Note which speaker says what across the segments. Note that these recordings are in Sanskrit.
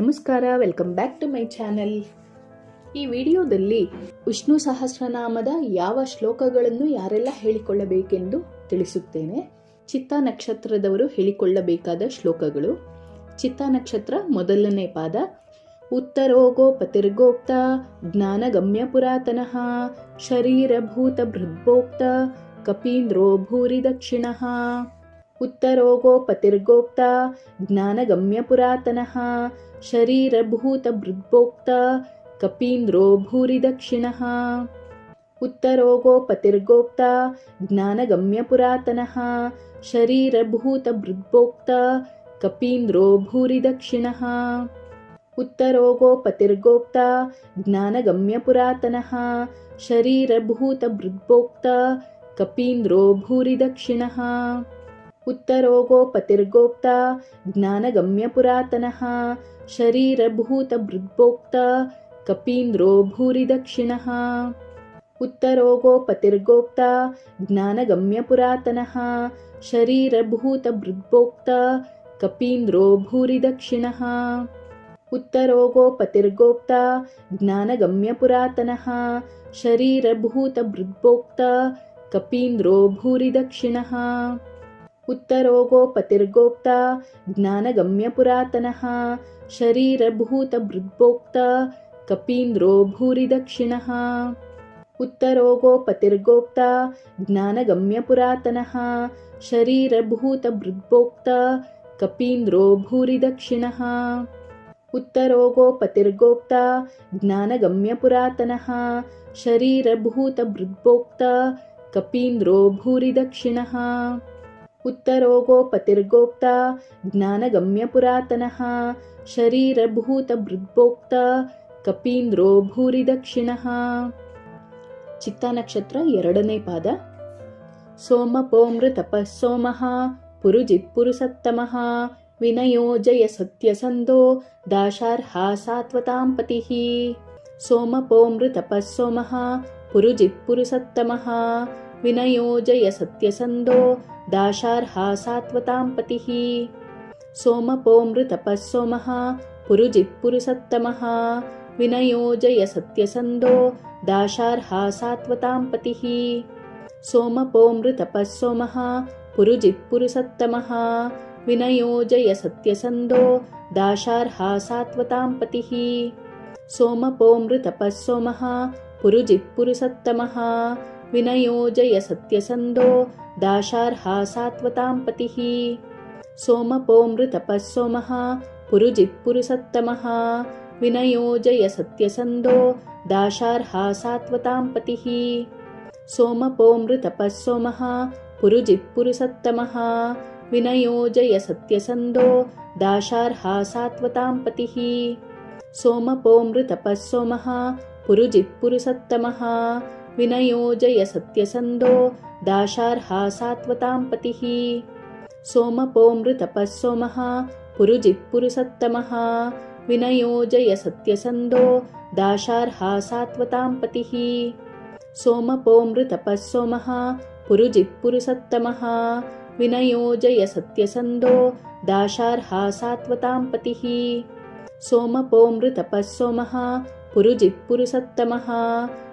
Speaker 1: ನಮಸ್ಕಾರ welcome back to my channel ಈ ವಿಡಿಯೋದಲ್ಲಿ ವಿಷ್ಣು ಸಹಸ್ರನಾಮದ ಯಾವ ಶ್ಲೋಕಗಳನ್ನು ಯಾರೆಲ್ಲ ಹೇಳಿಕೊಳ್ಳಬೇಕೆಂದು ತಿಳಿಸುತ್ತೇನೆ. ಚಿತ್ತ ನಕ್ಷತ್ರದವರು ಹೇಳಿಕೊಳ್ಳಬೇಕಾದ ಶ್ಲೋಕಗಳು. ಚಿತ್ತ ನಕ್ಷತ್ರ ಮೊದಲನೇ ಪಾದ. ಉತ್ತರೋಗೋ ಪತಿರ್ಗೋಪ್ತ ಜ್ಞಾನಗಮ್ಯ ಪುರಾತನಃ ಶರೀರಭೂತ ಭೃದ್ಭೋಕ್ತ ಕಪೀಂದ್ರೋ ಭೂರಿ ದಕ್ಷಿಣಃ ಉತ್ತರೋಗೋಪತಿರ್ಗೋಕ್ತ ಜ್ಞಾನಗಮ್ಯ ಪುರಾತನಃ ಶರೀರಭೂತ ಬೃದ್ಭೋಕ್ತ ಕಪೀಂದ್ರೋ ಭೂರಿ ದಕ್ಷಿಣಃ ಉತ್ತರೋಗೋಪತಿರ್ಗೋಕ್ತ ಜ್ಞಾನಗಮ್ಯ ಪುರಾತನಃ ಶರೀರಭೂತ ಬೃದ್ಭೋಕ್ತ ಕಪೀಂದ್ರೋ ಭೂರಿ ದಕ್ಷಿಣಃ ಉತ್ತರೋಗೋಪತಿರ್ಗೋಕ್ತ ಜ್ಞಾನಗಮ್ಯ ಪುರಾತನಃ ಶರೀರಭೂತ ಬೃದ್ಭೋಕ್ತ ಕಪೀಂದ್ರೋ ಭೂರಿ ದಕ್ಷಿಣಃ पतिर्गोप्ता ज्ञानगम्यपुरातनः शरीरभूतभृद्भोक्ता कपीन्द्रो भूरि दक्षिणः उत्तरोगो पतिर्गोप्ता ज्ञानगम्यपुरातनः शरीरभूतभृद्भोक्ता कपीन्द्रो भूरि दक्षिणः उत्तरोगो पतिर्गोप्ता ज्ञानगम्यपुरातनः शरीरभूतभृद्भोक्ता कपीन्द्रो भूरि दक्षिणः ಉತ್ತರೋಗೋಪತಿರ್ಗೋಕ್ತ ಜ್ಞಾನಗಮ್ಯ ಪುರಾತನಃ ಶರೀರಭೂತ ಮೃದ್ಭೋಕ್ತ ಕಪೀಂದ್ರೋ ಭೂರಿ ದಕ್ಷಿಣಃ ಉತ್ತರೋಗೋಪತಿರ್ಗೋಕ್ತ ಜ್ಞಾನಗಮ್ಯ ಪುರಾತನಃ ಶರೀರಭೂತ ಮೃದ್ಭೋಕ್ತ ಕಪೀಂದ್ರೋ ಭೂರಿ ದಕ್ಷಿಣಃ ಉತ್ತರೋಗೋಪತಿರ್ಗೋಕ್ತ ಜ್ಞಾನಗಮ್ಯ ಪುರಾತನಃ ಶರೀರಭೂತ ಮೃದ್ಭೋಕ್ತ ಕಪೀಂದ್ರೋ ಭೂರಿ ದಕ್ಷಿಣಃ ಉತ್ತರೋಗೋಪತಿರ್ಗೋಕ್ತ ಜ್ಞಾನಗಮ್ಯ ಪುರಾತನಃ ಶರೀರಭೂತ ಬೃದ್ಭೋಕ್ತ ಕಪೀಂದ್ರೋ ಭೂರಿ ದಕ್ಷಿಣ ಚಿತ್ತ ನಕ್ಷತ್ರ ಎರಡನೇ ಪಾದ. ಸೋಮ ಸೋಮಪೋಮೃತಪಸ್ಸೋಮಃ ಪುರುಜಿತ್ ಪುರುಸತ್ತಮಃ ವಿನಯೋ ಜಯ ಸತ್ಯಸಂದೋ ದಾಶಾರ್ಹ ಸಾತ್ವತಾಂ ಪತಿಃ ಸೋಮಪೋಮೃತಪಸ್ಸೋಮಃ ಪುರುಜಿತ್ ಪುರುಸತ್ತಮಃ विनयोजय सत्यसन्धो दाशार्हा सात्वतां पतिः। सोमपोमृतपः सोमः पुरुजित्पुरुसत्तमः विनयोजय सत्यसन्धो दाशार्हा सात्वतां पतिः। सोमपोमृतपः सोमः पुरुजित्पुरुसत्तमः विनयोजय सत्यसन्धो दाशार्हा सात्वतां पतिः। सोमपोमृतपः सोमः पुरुजित्पुरुसत्तमः विनयोजय सत्यसन्धो दाशार्हा सात्वतां पतिः सोमपोमृतपः सोमः पुरुजित्पुरुसत्तमः विनयोजय सत्यसन्धो दाशार्हा सात्वतां पतिः सोमपोमृतपः सोमः पुरुजित्पुरुसत्तमः विनयोजय सत्यसन्धो दाशार्हा सात्वतां पतिः सोमपोमृतपः सोमः विनयोजय दाशार्हा सात्वतां पतिः सोमपोमृतपः सोमः पुरुजित्पुरुसत्तमः। विनयोजय दाशार्हा सात्वतां पतिः सोमपोमृतपः सोमः पुरुजित्पुरुसत्तमः। विनयोजय दाशार्हा सात्वतां पतिः सोमपोमृतपः सोमः पुरुजित्पुरुसत्तमः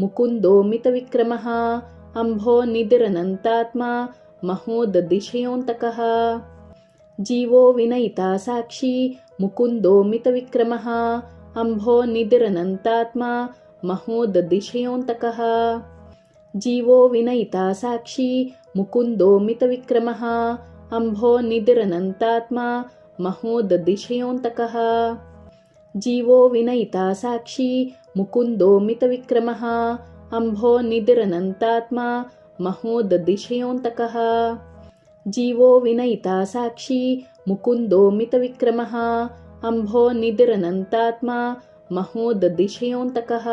Speaker 1: मुकुन्दो मितविक्रमः अम्भो निधिरनन्तात्मा महोदधिशयोऽन्तकः। जीवो विनयिता साक्षी मुकुन्दो मितविक्रमः अम्भो निधिरनन्तात्मा महोदधिशयोऽन्तकः। जीवो विनयिता साक्षी मुकुन्दो मितविक्रमः अम्भो निधिरनन्तात्मा महोदधिशयोऽन्तकः। जीवो विनयिता साक्षी मुकुन्दोमितविक्रमः अम्भो निधिरनन्तात्मा महोदधिशयोऽन्तकः जीवो विनयिता साक्षी मुकुन्दोमितविक्रमः अम्भो निधिरनन्तात्मा महोदधिशयोऽन्तकः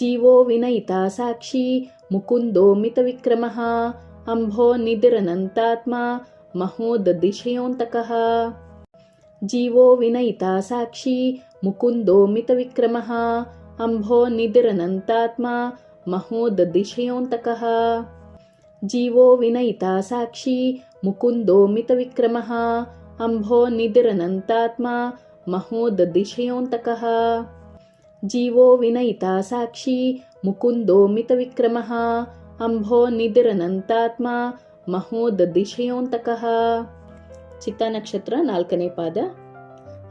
Speaker 1: जीवो विनयिता साक्षी मुकुन्दोमितविक्रमः अम्भो निधिरनन्तात्मा महोदधिशयोऽन्तकः जीवो विनयिता साक्षी मुकुन्दो मितविक्रमः अम्भो निधिरनन्तात्मा महोदधिशयोऽन्तकः जीवो विनयिता साक्षी मुकुन्दो मितविक्रमः अम्भो निधिरनन्तात्मा महोदधिशयोऽन्तकः जीवो विनयिता साक्षी मुकुन्दो मितविक्रमः अम्भो निधिरनन्तात्मा महोदधिशयोऽन्तकः ಚಿತ್ತ ನಕ್ಷತ್ರ ನಾಲ್ಕನೇ ಪಾದ.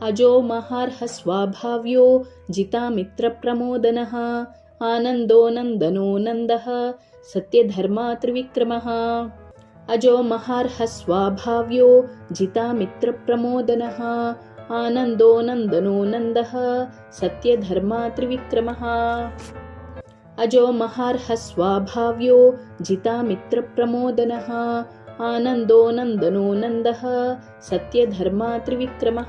Speaker 1: ಅಜೋ ಮಹಾರ್ಹ ಸ್ವಾಭಾವ್ಯೋ ಜಿತಾಮಿತ್ರ ಪ್ರಮೋದನಃ, ಆನಂದೋ ನಂದನೋ ನಂದಃ, ಸತ್ಯಧರ್ಮ ತ್ರಿವಿಕ್ರಮಃ. ಅಜೋ ಮಹಾರ್ಹ ಸ್ವಾಭಾವ್ಯೋ ಜಿತಾಮಿತ್ರ ಪ್ರಮೋದನಃ, ಆನಂದೋ ನಂದನೋ ನಂದಃ, ಸತ್ಯಧರ್ಮ ತ್ರಿವಿಕ್ರಮಃ. ಅಜೋ ಮಹಾರ್ಹ ಸ್ವಾಭಾವ್ಯೋ ಜಿತಾಮಿತ್ರ ಪ್ರಮೋದನಃ ఆనందో నందనో నంద సత్యధర్మా త్రివిక్రమ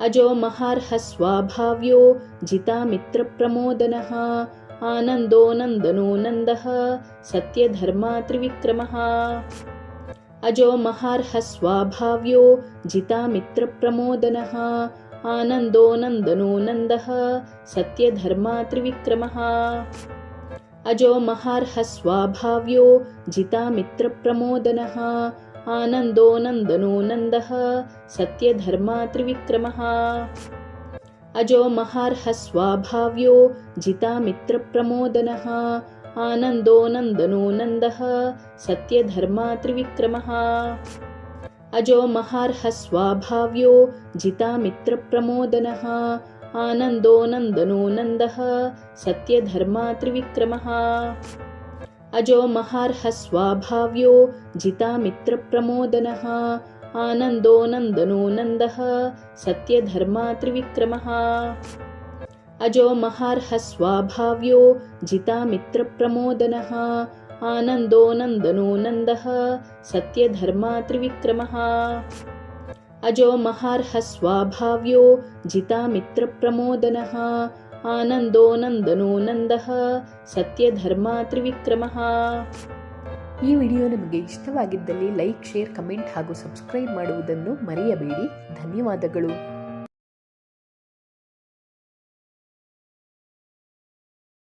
Speaker 1: అజో మహార్హ స్వాభావ్యో జితామిత్రప్రమోదన ఆనందో నందనో నంద సత్యధర్మా త్రివిక్రమ అజో మహార్హ స్వాభావ్యో జితామిత్రప్రమోదన ఆనందో నందనో నంద సత్యధర్మా త్రివిక్రమ अजो महार्ह स्वाभाव्यो जितामित्रप्रमोदनः आनन्दो नन्दनो नन्दः सत्यधर्मा त्रिविक्रमः अजो महार्ह स्वाभाव्यो जितामित्रप्रमोदनः आनन्दो नन्दनो नन्दः सत्यधर्मा त्रिविक्रमः अजो महार्ह स्वाभाव्यो जितामित्रप्रमोदनः आनन्दो नन्दनो नन्दः सत्यधर्मा त्रिविक्रमः। अजो महार्हस्वाभाव्यो जितामित्रप्रमोदनः। आनन्दो नन्दनो नन्दः सत्यधर्मा त्रिविक्रमः। अजो महार्हस्वाभाव्यो जितामित्रप्रमोदनः। आनन्दो नन्दनो नन्दः सत्यधर्मा त्रिविक्रमः। ಅಜೋ ಮಹಾರ್ಹ ಸ್ವಾಭಾವ್ಯೋ ಜಿತಾಮಿತ್ರ ಪ್ರಮೋದನಃ ಆನಂದೋ ನಂದನೋ ನಂದಃ ಸತ್ಯಧರ್ಮ ತ್ರಿವಿಕ್ರಮಃ.
Speaker 2: ಈ ವಿಡಿಯೋ ನಿಮಗೆ ಇಷ್ಟವಾಗಿದ್ದಲ್ಲಿ ಲೈಕ್, ಶೇರ್, ಕಮೆಂಟ್ ಹಾಗೂ ಸಬ್ಸ್ಕ್ರೈಬ್ ಮಾಡುವುದನ್ನು ಮರೆಯಬೇಡಿ. ಧನ್ಯವಾದಗಳು.